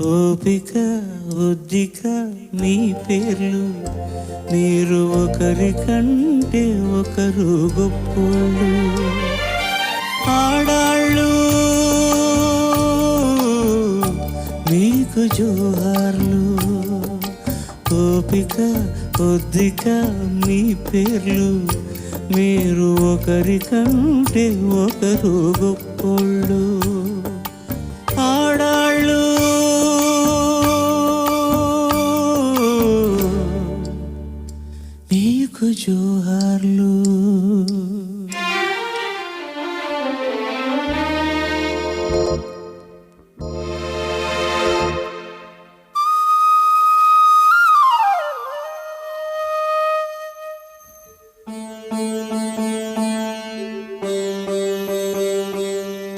ఓపిక ఉద్దిక మీ పేర్లు మీరు ఒకరి కంటే ఒకరు గొప్పోళ్ళు. ఆడాళ్ళు మీకు జోహార్లు. ఓపిక ఒద్దిక మీ పేర్లు మీరు ఒకరి కంటే ఒకరు గొప్పళ్ళు ఆడాళ్ళు. మీకు జోహార్లు. Música